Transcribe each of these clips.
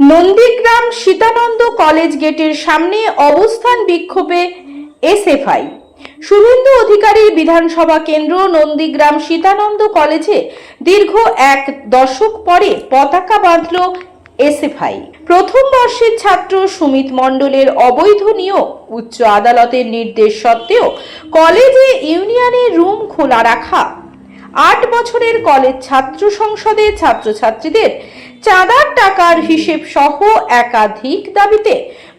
Nandigram Sitananda college গেটের সামনে অবস্থান বিক্ষোভে এসএফআই। শুভেন্দু অধিকারীর বিধানসভা কেন্দ্র নন্দীগ্রাম সীতানন্দ কলেজে দীর্ঘ এক দশক পরে পতাকা বাঁধল এসএফআই। প্রথম বর্ষের ছাত্র সুমিত মণ্ডলের অবৈধ নিয়োগ উচ্চ আদালতের নির্দেশ সত্ত্বেও কলেজে ইউনিয়নের রুম খোলা রাখা আট বছরের কলেজ ছাত্র সংসদে ছাত্রছাত্রীদের চাঁদার টাকার হিসেব সহ একাধিক দাবিতে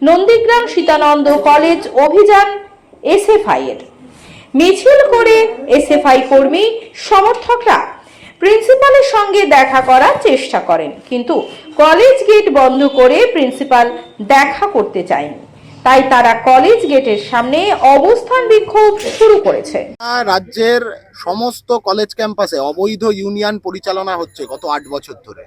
নন্দীগ্রাম সীতানন্দ কলেজ অভিযান এসএফআই এর। মিছিল করে এসএফআই কর্মী সমর্থকরা প্রিন্সিপালের সঙ্গে দেখা করার চেষ্টা করেন, কিন্তু কলেজ গেট বন্ধ করে প্রিন্সিপাল দেখা করতে চায়নি। তাই তারা কলেজ গেটের সামনে অবস্থান বিক্ষোভ শুরু করেছে। রাজ্যের সমস্ত কলেজ ক্যাম্পাসে অবৈধ ইউনিয়ন পরিচালনা হচ্ছে গত আট বছর ধরে।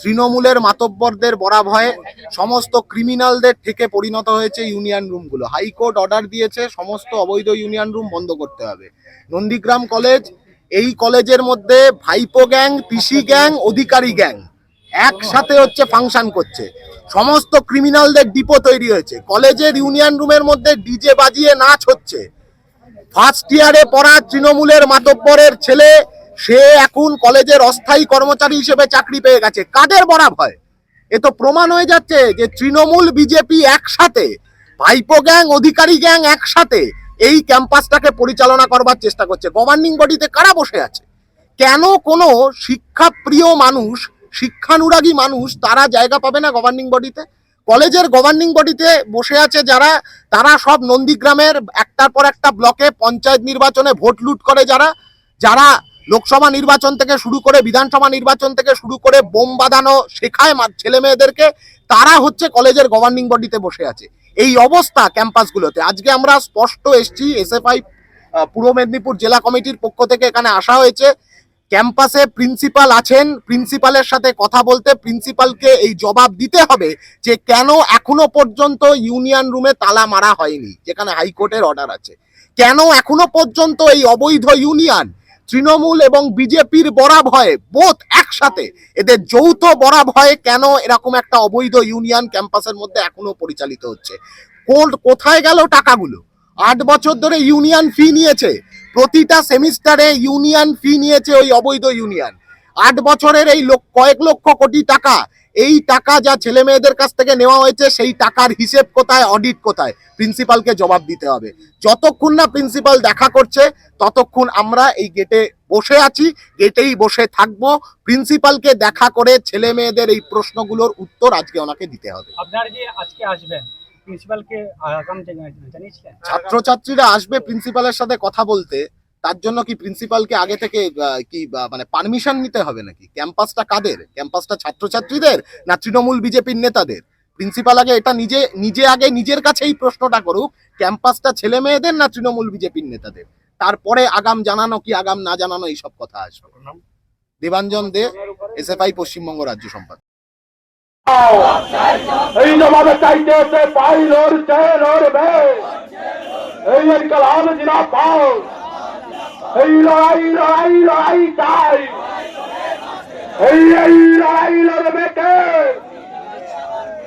তৃণমূলের মাতব্বরদের বরা ভয়ে সমস্ত ক্রিমিনালদের থেকে পরিণত হয়েছে ইউনিয়ন রুমগুলো। হাইকোর্ট অর্ডার দিয়েছে, সমস্ত অবৈধ ইউনিয়ন রুম বন্ধ করতে হবে। নন্দীগ্রাম কলেজ, এই কলেজের মধ্যে ভাইপো গ্যাং, পিসি গ্যাং, অধিকারী গ্যাং। একসাথে হচ্ছে ফাংশন করছে। সমস্ত ক্রিমিনালদের ডিপো তৈরি হয়েছে। কলেজের ইউনিয়ন রুমের মধ্যে ডিজে বাজিয়ে নাচ হচ্ছে। ফার্স্ট ইয়ারে পড়া তৃণমূলের মাতব্বরের ছেলে, সে এখন কলেজের অস্থায়ী কর্মচারী হিসেবে চাকরি পেয়ে গেছে। কাদের বরা ভয় এ তো প্রমাণ হয়ে যাচ্ছে যে তৃণমূল, বিজেপি একসাথে, ভাইপো গ্যাং, অধিকারী গ্যাং একসাথে এই ক্যাম্পাসটাকে পরিচালনা করবার চেষ্টা করছে। গভর্নিং বডিতে কারা বসে আছে? কেন কোনো শিক্ষাপ্রিয় মানুষ শিক্ষানুরাগী মানুষ, তারা জায়গা পাবে না গভর্নিং বডিতে কলেজের গভর্নিং বডিতে বসে আছে যারা, তারা সব নন্দীগ্রামের একটার পর একটা ব্লকে পঞ্চায়েত নির্বাচনে ভোট লুট করে যারা। যারা লোকসভা নির্বাচন থেকে শুরু করে বিধানসভা নির্বাচন থেকে শুরু করে বোম বাঁধানো শেখায় ছেলে মেয়েদেরকে, তারা হচ্ছে কলেজের গভর্নিং বডিতে বসে আছে। এই অবস্থা ক্যাম্পাসগুলোতে। আজকে আমরা স্পষ্ট এসছি এসএফআই পূর্ব মেদিনীপুর জেলা কমিটির পক্ষ থেকে এখানে আসা হয়েছে। ক্যাম্পাসে প্রিন্সিপাল আছেন, প্রিন্সিপালের সাথে কথা বলতে প্রিন্সিপালকে এই জবাব দিতে হবে যে কেন এখনও পর্যন্ত ইউনিয়ন রুমে তালা মারা হয়নি, যেখানে হাইকোর্টের অর্ডার আছে। কেন এখনও পর্যন্ত এই অবৈধ ইউনিয়ন, তৃণমূল এবং বিজেপির বরা ভয়ে বোধ একসাথে? এদের যৌথ বরা ভয়ে কেন এরকম একটা অবৈধ ইউনিয়ন ক্যাম্পাসের মধ্যে এখনও পরিচালিত হচ্ছে? কোন, কোথায় গেল টাকাগুলো? আট বছর ধরে ইউনিয়ন ফি নিয়েছে প্রতিটা সেমিস্টারে ইউনিয়ন ফি নিয়েছে ওই অবৈধ ইউনিয়ন। আট বছরের এই কয়েক লক্ষ কোটি টাকা, এই টাকা যা ছেলে মেয়েদের কাছ থেকে নেওয়া হয়েছে, সেই টাকার হিসেব কোথায় অডিট কোথায়? প্রিন্সিপালকে জবাব দিতে হবে। যতক্ষণ না প্রিন্সিপাল দেখা করছে, ততক্ষণ আমরা এই গেটে বসে আছি গেটেই বসে থাকব। প্রিন্সিপালকে দেখা করে ছেলে মেয়েদের এই প্রশ্নগুলোর উত্তর আজকে ওনাকে দিতে হবে। আপনার যে আজকে আসবেন প্রিন্সিপালকে আগাম জানিয়েছিলেন। ছাত্রছাত্রীরা আসবে প্রিন্সিপালের সাথে কথা বলতে তার জন্য কি প্রিন্সিপালকে আগে থেকে আহ, কি মানে পারমিশন নিতে হবে নাকি? ক্যাম্পাসটা কাদের? ক্যাম্পাসটা ছাত্রছাত্রীদের না তৃণমূল বিজেপির নেতাদের? প্রিন্সিপাল আগে এটা নিজে নিজে আগে নিজের কাছে এই প্রশ্নটা করুক ক্যাম্পাসটা ছেলে মেয়েদের না তৃণমূল বিজেপির নেতাদের? তারপরে আগাম জানানো কি আগাম না জানানো এইসব কথা আসবে। দেবাঞ্জন দে এসএফআই পশ্চিমবঙ্গ রাজ্য সম্পাদক। এই জবাবে চাইতেছে পাইলর চেলর বে এই কালাম জিনা পাও এই লড়াই লড়াই লড়াই চাই। এই এই লড়াই লড়বে কে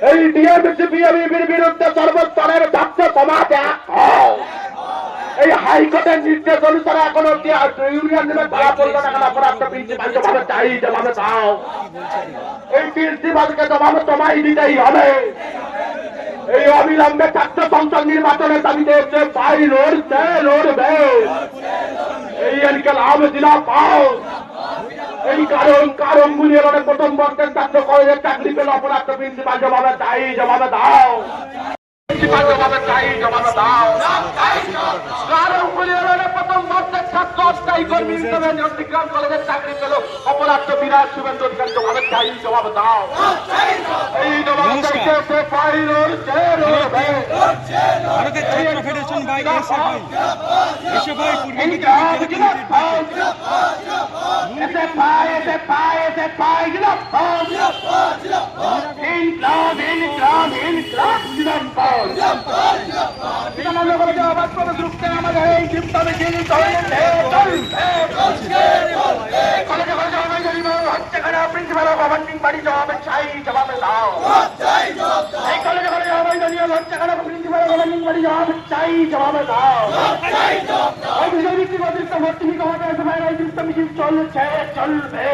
এই ডিএমসিপিএমের বিরুদ্ধে সর্বস্তরের ছাত্র সমাজ এক হও। এই হাইকোর্টের নির্দেশ অনুসারে এখন অব্দি ইউনিয়ন নেমে ধরা পড়ল না কেন? অপরাধ প্রিন্সিপাল জবাবে চাই, জবাবে দাও এই প্রিন্সিপালকে জবাব তোমায় দিতেই হবে। এই অবিলম্বে ছাত্র সংসদ নির্বাচনের দাবিতে হচ্ছে পাই লড়ছে লড়বে এই এনকেল আবে দিলা পাও। এই কারণ কারণ গুলি এবারে প্রথম বর্ষের ছাত্র কলেজের চাকরি পেল, অপরাধ প্রিন্সিপাল জবাবে চাই, জবাবে দাও। প্রিন্সিপাল জবাবে চাই, জবাবে দাও। গুলি প্রথম ছাত্র অস্থায়ী কর্মী হিসেবে কলেজের চাকরি পেল অপরাধ বিরাট শুভেন্দু অধিকারী। জবাবে চাই জবাব দাও। এই জবাব চাইতে ভারতের ছাত্র ফেডারেশন বাই এসএফআই। এসএফআই পূর্ব এই মেদিনীপুর জেলা জবাব কমিটির এসে পায় এসে পায় এসে পায় জিলাপন ইনকলাব ইনকলাব ইনকলাব জিলাপন বিধানন্দ কলেজে আবাদ করে যুক্তে আমাদের এই জীবটাকে চিনি চলছে চলছে কলেজে কলেজে আমাদের হচ্ছে কেন প্রিন্সিপাল গভর্নিং বাড়ি জবাবে চাই জবাবে দাও বড়ি জবাব চাই জবাব দাও অভিযোগিত অতিরিক্ত ভর্তি কমাতে এসে বাইরে অতিরিক্ত মিছিল চলছে চলবে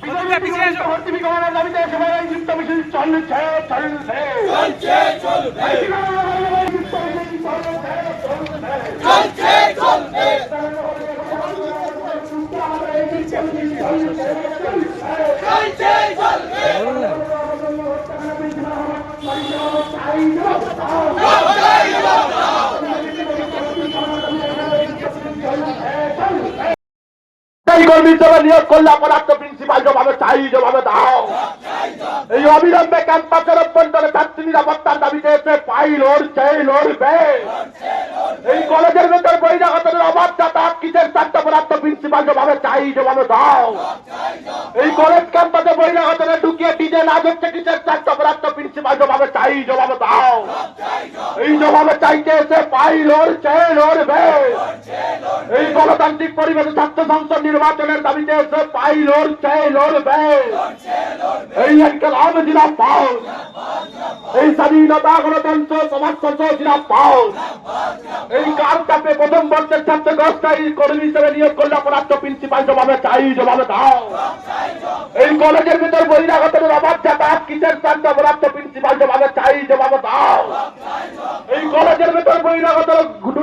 প্রতিটা পিছিয়ে এসো। ভর্তি কমানোর দাবিতে এসে বাইরে অতিরিক্ত মিছিল চলছে চলবে এই কর্মী হিসেবে নিয়োগ করলে অপরাধ প্রিন্সিপাল জবাবে চাই জবাবে দাও। এই অবিলম্বে ক্যাম্পাসের অভ্যন্তরে ছাত্রী নিরাপত্তার দাবিতে এসে পাইল ওর চেইল ওর বে এই কলেজের ভেতর বহিরাগতদের অবাধ যাতায়াত কিসের চারটা পদার্থ প্রিন্সিপাল যেভাবে চাই জবাবে দাও। এই কলেজ ক্যাম্পাসে বহিরাগতদের ঢুকিয়ে ডিজে না হচ্ছে, কিসের চারটা পদার্থ প্রিন্সিপাল যেভাবে চাই জবাবে দাও। এই জবাবে চাইতে এসে পাইল ওর চেয়ে ওর বে এই গণতান্ত্রিক পরিবেশে ছাত্র সংসদ নির্বাচনের দাবিতে ওর চেইল ওর বে এই ইনকলাব জিন্দাবাদ। এই স্বাধীনতা গণতন্ত্র সমাজতন্ত্র জিন্দাবাদ। এই কার চাপে প্রথম বর্ষের ছাত্র গোষ্ঠাই কর্মী হিসেবে নিয়োগ করলে অপরাধ প্রিন্সিপাল জবাবে চাই, জবাবে দাও। এই কলেজের ভিতর বহিরাগতের অবাধ যাতায়াত, কিসের স্বার্থ অপরাধ প্রিন্সিপাল জবাবে চাই, জবাবে দাও এই কলেজের ভিতর বহিরাগতের ঘুটু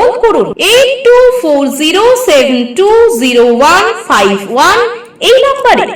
কল করুন। Eight two four zero seven two zero one five one এই নম্বরে।